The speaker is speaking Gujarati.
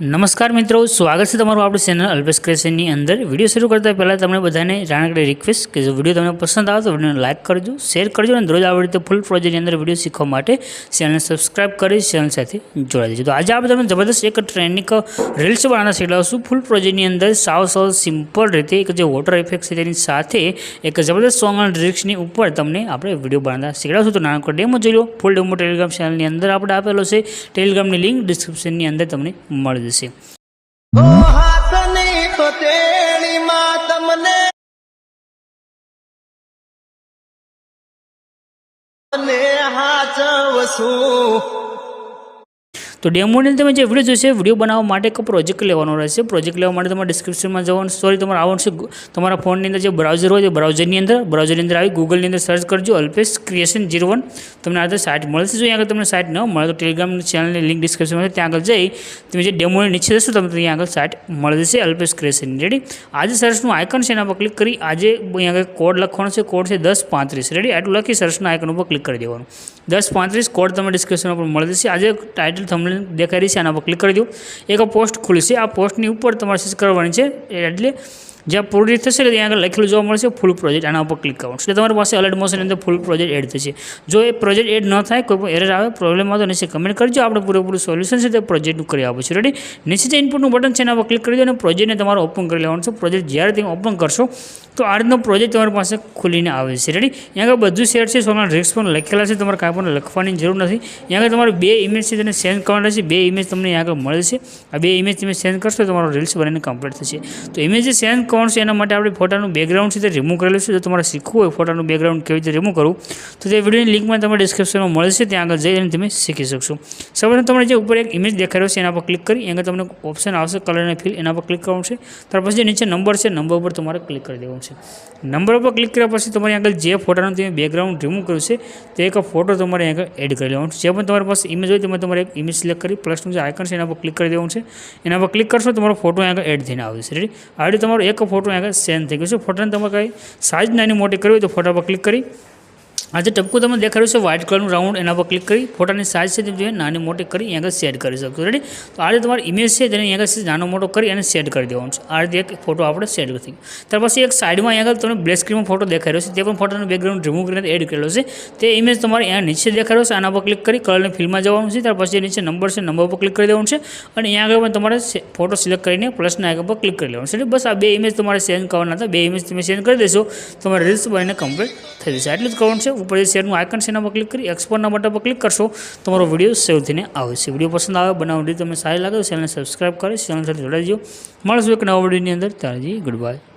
નમસ્કાર મિત્રો, સ્વાગત છે તમારું આપણી ચેનલ અલ્પેશ ક્રેશનની અંદર. વીડિયો શરૂ કરતા પહેલાં તમને બધાને નાનકડી રિક્વેસ્ટ કે જો વીડિયો તમને પસંદ આવે તો વિડીયોને લાઇક કરજો શેર કરજો અને દરરોજ આવી રીતે ફૂલ પ્રોજેક્ટની અંદર વીડિયો શીખવા માટે ચેનલને સબસ્ક્રાઇબ કરી ચેનલ સાથે જોડાઈ દેજો. તો આજે આપણે તમને જબરદસ્ત એક ટ્રેન્ડિંગ રીલ્સ બનાવતા શીખવાડશું ફૂલ પ્રોજેક્ટની અંદર સાવ સાવ સિમ્પલ રીતે એક જે વોટર ઇફેક્ટ છે તેની સાથે એક જબરદસ્ત સોંગ અને લિરિક્સની ઉપર તમને આપણે વીડિયો બનાવતા શીખવાડશું તો નાનકડો ડેમો જોઈ લો. ફૂલ ડેમો ટેલિગ્રામ ચેનલની અંદર આપણે આપેલો છે. ટેલિગ્રામની લિંક ડિસ્ક્રિપ્શનની અંદર તમને મળી જશે ઓ હાથની તો તેણીમાં તમને હાચવશું. તો ડેમોની તમે જે વીડિયો જોશે વીડિયો બનાવવા માટે એક પ્રોજેક્ટ લેવાનો રહેશે. પ્રોજેક્ટ લેવા માટે તમારે ડિસ્ક્રિપ્શનમાં જવાનું. સોરી તમારે આવવાનું છે તમારા ફોનની અંદર જે બ્રાઉઝર હોય તે બ્રાઉઝરની અંદર. બ્રાઉઝરની અંદર આવી ગૂગલની અંદર સર્ચ કરજો. અલ્પેશ ક્રિએશન જીરો વન તમને આ સાઇટ મળશે. જો આગળ તમને સાઇટ ન મળે તો ટેલિગ્રામ ચેનલની લિંક ડિસ્ક્રિપ્શનમાં છે. ત્યાં આગળ જઈ તમે જે ડેમોની નીચે જશો, તમને ત્યાં આગળ સાઇટ મળી જશે. અલ્પેશ ક્રિએશન રેડી આજે સર્ચનું આઇકન છે, એના પર ક્લિક કરી આજે અહીંયા આગળ કોડ લખવાનો છે. કોડ છે દસ પાંત્રીસ. રેડી આટલું લખી સર્ચના આઇકન ઉપર ક્લિક કરી દેવાનું. દસ પાંત્રીસ કોડ તમને ડિસ્ક્રિપ્શન ઉપર મળી જશે. આજે ટાઇટલ તમને દેખાઈ રહી છે, આના પર ક્લિક કરી દો. એક પોસ્ટ ખુલશે આ પોસ્ટની ઉપર તમારે સર્ચ કરવાની છે. એટલે જ્યાં પૂરી થશે ત્યાં આગળ લખેલું જોવા મળશે ફૂલ પ્રોજેક્ટ આના ઉપર ક્લિક કરવાનું. એટલે તમારી પાસે અલર્ટ મોશન અંદર ફૂલ પ્રોજેક્ટ એડ થશે. જો એ પ્રોજેક્ટ એડ ન થાય, કોઈ પણ એરર આવે પ્રોબ્લેમ આવે તો નીચે કમેન્ટ કરજો. આપણે પૂરેપૂરું સોલ્યુશન છે તે પ્રોજેક્ટનું કરી આપીશું. રેડી નીચે જે ઇનપુટનું બટન છે એના પર ક્લિક કરી દો અને પ્રોજેક્ટને તમારે ઓપન કરી લેવાનું છે. પ્રોજેક્ટ જ્યારે તમે ઓપન કરશો, તો આ રીતનો પ્રોજેક્ટ તમારી પાસે ખુલીને આવે છે. રેડી અહીંયા આગળ બધું શેર છે. સોના રિક્સ પણ લખેલા છે. તમારે કાંઈ પણ લખવાની જરૂર નથી. અહીંયા આગળ તમારે બે ઇમેજ છે તેને સેન્ડ કરવાના છે બે ઇમેજ તમને આગળ મળે છે. આ બે ઇમેજ તમે સેન્ડ કરશો તમારો રીલ્સ બનીને કમ્પ્લીટ થશે. તો ઇમેજ સેન્ડ કરવાનું છે એના માટે આપણે ફોટાનું બેકગ્રાઉન્ડ છે તે રિમૂવ કરેલું છે. જો તમારે શીખવું હોય ફોટાનું બેકગ્રાઉન્ડ કેવી રીતે રિમૂવ કરવું, તો તે વિડીયોની લિંકમાં તમને ડિસ્ક્રિપ્શનમાં મળશે ત્યાં આગળ જઈને તમે શીખી શકશો. સૌપ્રથમ તમારે જે ઉપર એક ઇમેજ દેખાઈ રહ્યો છે, એના પર ક્લિક કરી અહીંયા તમને ઓપ્શન આવશે કલર અને ફિલ એના પર ક્લિક કરવાનું છે. ત્યાર પછી જે નીચે નંબર છે નંબર ઉપર તમારે ક્લિક કરી દેવાનું છે. નંબર ઉપર ક્લિક કર્યા પછી તમારે આગળ જે ફોટાનું તમે બેકગ્રાઉન્ડ રિમૂવ કર્યું છે, તે એક ફોટો તમારે આગળ એડ કરી લેવાનું છે. જે પણ તમારી પાસે ઇમેજ હોય, તેમાં તમારે એક ઇમેજ સિલેક્ટ કરી પ્લસનું જે આઇકન છે, એના પર ક્લિક કરી દેવાનું છે. એના પર ક્લિક કરશો, તમારો ફોટો આગળ એડ થઈને આવશે. રેડી આ રીતે તમારો એક ફોટો આગળ સેન્ડ થઈ ગયો છે. ફોટાને તમારે કંઈ સાઇઝ નાની મોટી કરવી હોય તો ફોટા પર ક્લિક કરી આ જે ટપકું તમે દેખાડ્યું છે વ્હાઇટ કલરનું રાઉન્ડ એના પર ક્લિક કરી, ફોટાની સાઇઝ છે તમે નાની મોટી કરી, અહીંયા આગળ સેટ કરી શકશો. રેડી તો આ રીતે તમારી ઇમેજ છે, તેને અહીંયા આગળ નાનો મોટો કરી અને સેટ કરી દેવાનું છે. આ રીતે એક ફોટો આપણે સેટ કરી ત્યાર પછી એક સાઈડમાં અહીંયા આગળ તમને બ્લેક સ્ક્રીનમાં ફોટો દેખાઈ રહ્યો છે, તે પણ ફોટોનો બેકગ્રાઉન્ડ રિમૂવ કરીને એડ કરેલો છે. તે ઇમેજ તમારે અહીંયા નીચે દેખાડ્યો છે, આના પર ક્લિક કરી કલરની ફિલ્મમાં જવાનું છે, ત્યાર પછી નીચે નંબર છે નંબર પર ક્લિક કરી દેવાનું છે અને અહીંયા આગળ પણ તમારે ફોટો સિલેક્ટ કરીને પ્લસના આગળ પર ક્લિક કરી લેવાનું છે. બસ આ બે ઇમેજ તમારે સેન્ડ કરવાના હતા, બે ઇમેજ તમે સેન્ડ કરી દેશો, તમારે રીલ્સ બનીને કમ્પ્લીટ થઈ જશે. એટલું જ કરવાનું છે. ઉપર જે શેરનું આઇકન છે એના ક્લિક કરી એક્સપોર્ટના બટન પર ક્લિક કરશો, તમારો વીડિયો સેવ થઈને આવશે. વીડિયો પસંદ આવે બનાવડી તમને સારી લાગે ચેનલને સબસ્ક્રાઇબ કરી ચેનલ સાથે જોડાઈ દો મળશું એક નવા વિડીયોની અંદર. ત્યારજી ગુડ બાય